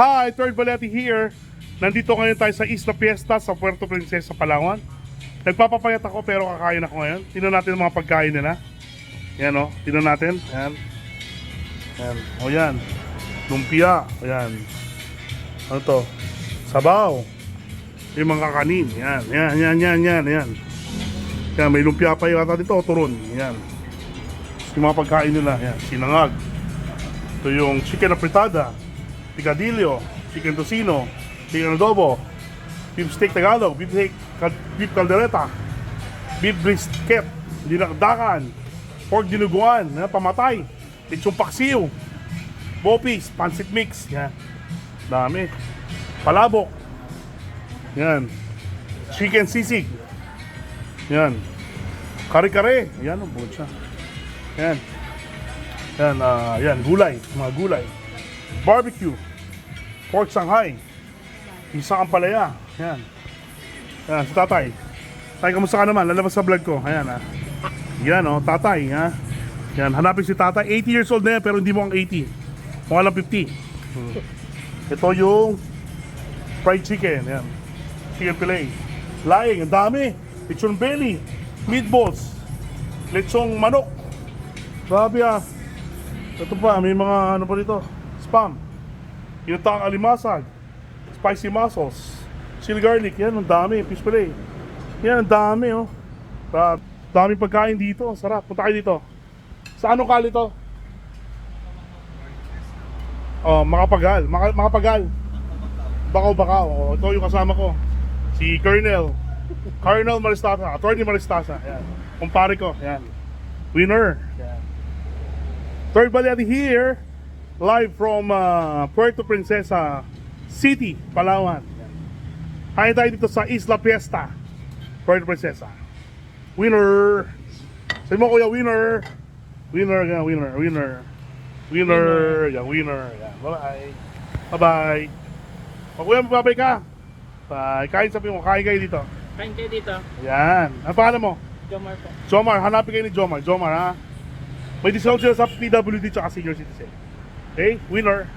Hi, Third Valeti here. Nandito ngayon tayo sa Isla Fiesta sa Puerto Princesa, Palawan. Nagpapapayat ako pero kakain ako ngayon. Tingnan natin ang mga pagkain nila. Yan o, tingnan natin. Yan. Yan. O yan. Lumpia. O yan. Ano to? Sabaw. Yung mga kakanin. Yan, yan, yan, yan, yan, yan. Yan, may lumpia pa yata dito. Turon. Yan. Yung mga pagkain nila. Yan, sinangag. Ito yung chicken apretada, picadillo, chicken tocino, chicken adobo, beef steak Tagalog, beef steak, beef caldereta, beef brisket, dinakdakan, pork dinuguan, na pamatay, lechong paksiw, bopis, pancit mix, yan. Dami. Palabok. Yan. Chicken sisig. Yan. Kare-kare. Yan, ang siya. Yan. Yan, ah, yan, gulay, mga gulay. Barbecue, pork Shanghai, isang ampalaya, yan. Yan, si tatay. Tay, kamusta ka naman? Lalabas sa vlog ko. Ayan, ah. Yan, oh, tatay, ha. Yan, hanapin si tatay. 80 years old na yan, pero hindi mo ang 80. Mukha lang 50. Hmm. Ito yung fried chicken, yan. Chicken fillet. Laing, ang dami. Lechon belly, meatballs, lechong manok. Grabe ah. Ito pa, may mga ano pa dito. Spam. Inutang alimasag. Spicy mussels. Chili garlic. Yan, ang dami. Fish fillet. Yan, ang dami oh. Sa daming pagkain dito. Sarap. Punta kayo dito. Sa anong kali to? Oh, makapagal. Maka, makapagal. Bakaw bakaw. Oh, ito yung kasama ko. Si Colonel. Colonel Maristasa. Attorney Maristasa. Yan. Kumpare ko. Yan. Winner. Yan. Third Valley here, live from uh, Puerto Princesa City, Palawan. Kaya tayo dito sa Isla Fiesta, Puerto Princesa. Winner! Sabi mo kuya, winner! Winner, yan, winner, winner. Winner, yan, winner. Yan. Bye-bye. Bye-bye. O kuya, mababay ka. Bye. Kain sabi mo, kain kayo dito. Kain kayo dito. Yan. Ang pangalan mo? Jomar po. Jomar, hanapin kayo ni Jomar. Jomar, ha? May discount sila sa PWD tsaka senior citizen. Okay? Winner.